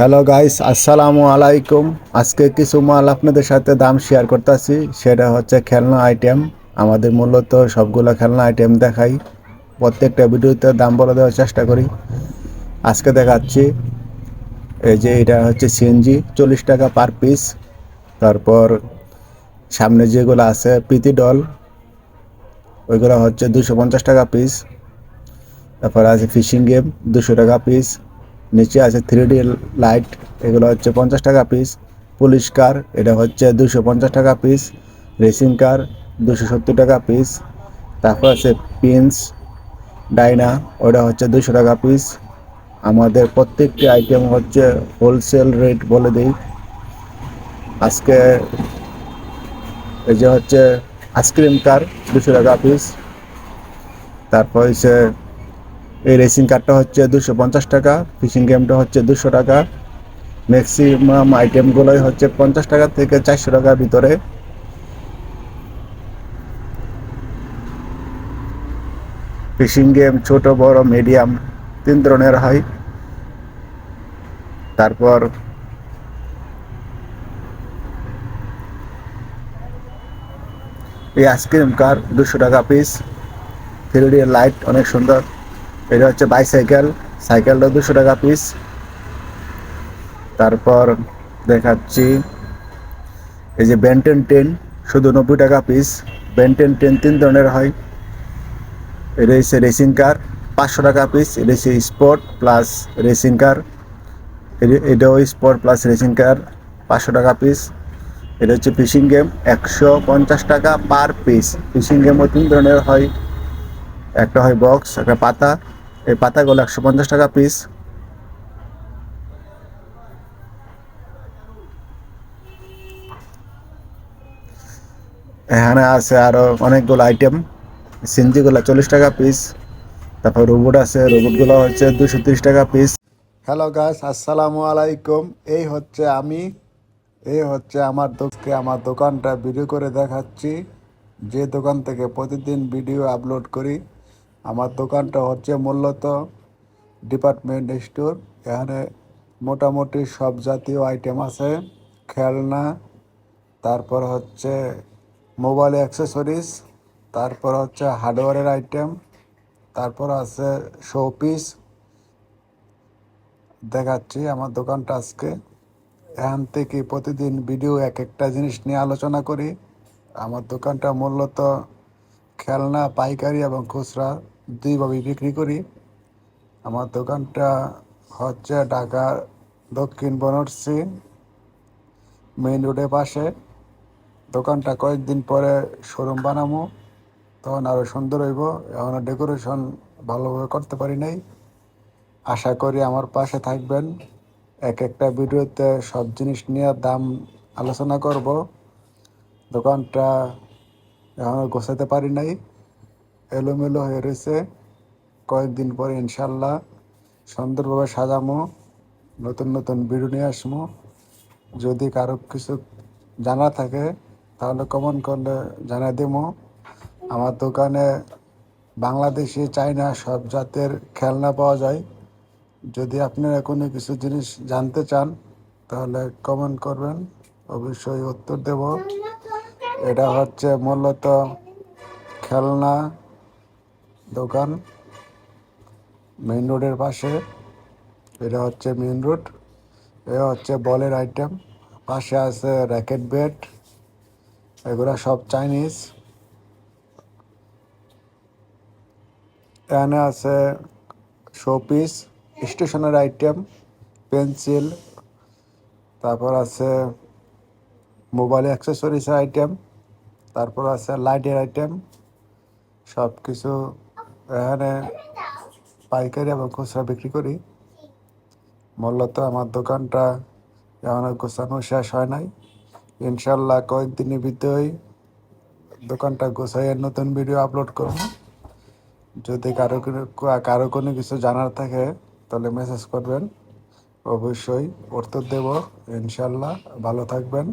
Hello guys আসসালামু আলাইকুম আজকে কিছু মাল আপনাদের সাথে দাম শেয়ার করতেছি। সেটা হচ্ছে খেলনা আইটেম আমাদের মূলত সবগুলো খেলনা আইটেম দেখাই। প্রত্যেকটা ভিডিওতে দাম বলে দেওয়ার চেষ্টা করি। আজকে দেখাচ্ছি। এই যে এটা হচ্ছে সিএনজি চল্লিশ টাকা পার পিস তারপর সামনে যেগুলো আছে পিতি ডল ওইগুলো হচ্ছে দুশো পঞ্চাশ টাকা পিস তারপর আছে ফিশিং গেম দুশো টাকা পিস নিচে আছে থ্রি ডি লাইট এগুলো হচ্ছে পঞ্চাশ টাকা পিস পুলিশ কার এটা হচ্ছে দুশো পঞ্চাশ টাকা পিস রেসিং কার দুশো সত্তর টাকা পিস তারপর আছে পিন্স ডাইনা ওটা হচ্ছে দুশো টাকা পিস আমাদের প্রত্যেকটি আইটেম হচ্ছে হোলসেল রেট বলে দিই। আজকে এই যে হচ্ছে আইসক্রিম কার দুশো টাকা পিস তারপর হচ্ছে এই রেসিং কার্ডটা হচ্ছে দুশো পঞ্চাশ টাকা ফিশিং গেমটা হচ্ছে দুশো টাকা ম্যাক্সিমাম আইটেমগুলোই হচ্ছে পঞ্চাশ টাকা থেকে চারশো টাকার ভিতরে। ফিশিং গেম ছোট, বড় মিডিয়াম তিন ধরনের হয়। তারপর এই আইসক্রিম কার দুশো টাকা পিস থ্রি ডি লাইট অনেক সুন্দর। এটা হচ্ছে বাইসাইকেল সাইকেলটা দুশো টাকা পিস তারপর দেখাচ্ছি, এই যে বেন্টেন টেন শুধু নব্বই টাকা পিস বেন্টেন টেন তিন ধরনের হয়। এটা হচ্ছে রেসিং কার পাঁচশো টাকা পিস এটা হচ্ছে স্পোর্ট প্লাস রেসিং কার এটাও স্পোর্ট প্লাস রেসিং কার পাঁচশো টাকা পিস এটা হচ্ছে ফিশিং গেম একশো পঞ্চাশ টাকা পার পিস ফিশিং গেমও তিন ধরনের হয়। একটা হয় বক্স একটা পাতা। এই পাতাগুলো একশো পঞ্চাশ টাকা পিস এখানে আছে আরও অনেকগুলো আইটেম সিনজিগুলো চল্লিশ টাকা পিস তারপর রোবট আছে রোবট রোবটগুলো হচ্ছে দুশো তিরিশ টাকা পিস হ্যালো গাইস আসসালামু আলাইকুম। এই হচ্ছে আমি। এই হচ্ছে আমার দোকানকে আমার দোকানটা ভিডিও করে দেখাচ্ছি। যে দোকান থেকে প্রতিদিন ভিডিও আপলোড করি। আমার দোকানটা হচ্ছে মূলত ডিপার্টমেন্ট স্টোর এখানে মোটামুটি সব জাতীয় আইটেম আছে, খেলনা, তারপর হচ্ছে মোবাইল অ্যাক্সেসরিজ তারপর হচ্ছে হার্ডওয়্যারের আইটেম তারপর আছে শোপিস দেখাচ্ছি আমার দোকানটা আজকে। এখান থেকে প্রতিদিন ভিডিও এক একটা জিনিস নিয়ে আলোচনা করি। আমার দোকানটা মূলত খেলনা, পাইকারি এবং খুচরা দুইভাবে বিক্রি করি। আমার দোকানটা হচ্ছে ঢাকা দক্ষিণ বনর্সি মেইন রোডের পাশে। দোকানটা কয়েকদিন পরে শোরুম বানাবো। তখন আরও সুন্দর হইব। এখনও ডেকোরেশন ভালোভাবে করতে পারি নাই। আশা করি আমার পাশে থাকবেন। এক একটা ভিডিওতে সব জিনিস নিয়ে দাম আলোচনা করব। দোকানটা গোছাতে পারি নাই। এলোমেলো হয়ে রয়েছে। কয়েকদিন পরে ইনশাল্লাহ সুন্দরভাবে সাজামো, নতুন নতুন ভিডিও নিয়ে আসব যদি কারও কিছু জানা থাকে, তাহলে কমেন্ট করলে জানা দেবো আমার দোকানে বাংলাদেশি চাইনা সব জাতের খেলনা পাওয়া যায়। যদি আপনারা কোনো কিছু জিনিস জানতে চান, তাহলে কমেন্ট করবেন। অবশ্যই উত্তর দেব। এটা হচ্ছে মূলত খেলনা দোকান মেইন রোডের পাশে। এটা হচ্ছে মেইন রোড এ হচ্ছে বলের আইটেম পাশে আছে র্যাকেট ব্যাট এগুলো সব চাইনিজ এখানে আছে শোপিস স্টেশনের আইটেম পেন্সিল তারপর আছে মোবাইল অ্যাক্সেসরিজ আইটেম তারপর আছে লাইটের আইটেম সব কিছু এখানে পাইকারি এবং খুচরা বিক্রি করি। মূলত আমার দোকানটা এখনও গোছানো শেষ হয় নাই। ইনশাল্লাহ কয়েকদিনের ভিতরেই দোকানটা গোছাইয়ের নতুন ভিডিও আপলোড করব। যদি কারও কারও কোনো কিছু জানার থাকে তাহলে মেসেজ করবেন। অবশ্যই উত্তর দেব। ইনশাল্লাহ ভালো থাকবেন।